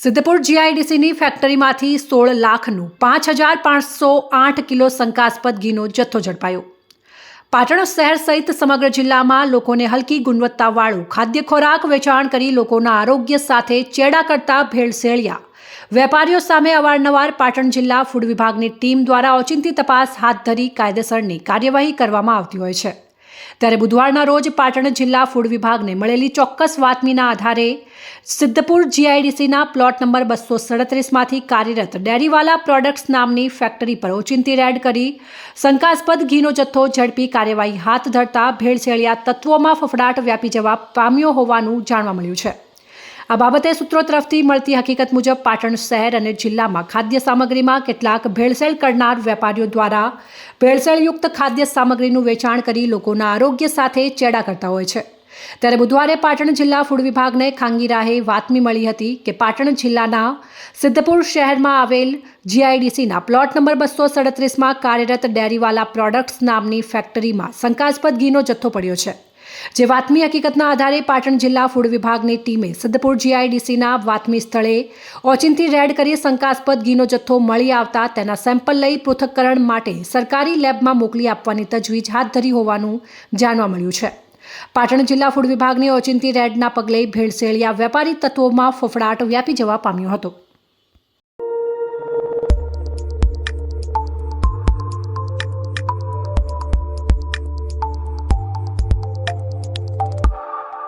સિદ્ધપુર જીઆઈડીસીની ફેક્ટરીમાંથી સોળ લાખનું પાંચ હજાર પાંચસો આઠ કિલો શંકાસ્પદ ઘીનો જથ્થો ઝડપાયો. પાટણ શહેર સહિત સમગ્ર જિલ્લામાં લોકોને હલકી ગુણવત્તાવાળું ખાદ્ય ખોરાક વેચાણ કરી લોકોના આરોગ્ય સાથે ચેડા કરતા ભેળસેળિયા. વેપારીઓ સામે અવારનવાર પાટણ જિલ્લા ફૂડ વિભાગની ટીમ દ્વારા ઓચિંતી તપાસ હાથ ધરી કાયદેસરની કાર્યવાહી કરવામાં આવતી હોય છે. ત્યારે બુધવારના રોજ પાટણ જિલ્લા ફૂડ વિભાગને મળેલી ચોક્કસ વાતમીના આધારે સિદ્ધપુર જીઆઈડીસીના પ્લોટ નંબર બસો સડત્રીસમાંથી કાર્યરત ડેરીવાલા પ્રોડક્ટ્સ નામની ફેક્ટરી પર ઓચિંતી રેડ કરી. શંકાસ્પદ ઘીનો જથ્થો ઝડપી કાર્યવાહી હાથ ધરતા ભેળસેળિયા તત્વોમાં ફફડાટ વ્યાપી જવા પામ્યો હોવાનું જાણવા મળ્યું છે. આ બાબતે સૂત્રો તરફથી મળતી હકીકત મુજબ પાટણ શહેર અને જિલ્લામાં ખાદ્ય સામગ્રીમાં કેટલાક ભેળસેળ કરનાર વેપારીઓ દ્વારા ભેળસેળયુક્ત ખાદ્ય સામગ્રીનું વેચાણ કરી લોકોના આરોગ્ય સાથે ચેડા કરતા હોય છે. ત્યારે બુધવારે પાટણ જિલ્લા ફૂડ વિભાગને ખાંગી રાહે બાતમી મળી હતી કે પાટણ જિલ્લાના સિદ્ધપુર શહેરમાં આવેલ જીઆઈડીસીના પ્લોટ નંબર બસો સડત્રીસમાં કાર્યરત ડેરીવાલા પ્રોડક્ટ્સ નામની ફેક્ટરીમાં શંકાસ્પદ ઘીનો જથ્થો પડ્યો છે. જે વાતમી હકીકતના આધારે પાટણ જિલ્લા ફૂડ વિભાગની ટીમે સિદ્ધપુર જીઆઈડીસીના વાતમી સ્થળે ઓચિંતી રેડ કરી શંકાસ્પદ ઘીનો જથ્થો મળી આવતા તેના સેમ્પલ લઈ પૃથક્કરણ માટે સરકારી લેબમાં મોકલી આપવાની તજવીજ હાથ ધરી હોવાનું જાણવા મળ્યું છે. પાટણ જિલ્લા ફૂડ વિભાગની ઓચિંતી રેડના પગલે ભેળસેળિયા વેપારી તત્વોમાં ફફડાટ વ્યાપી જવા પામ્યો હતો.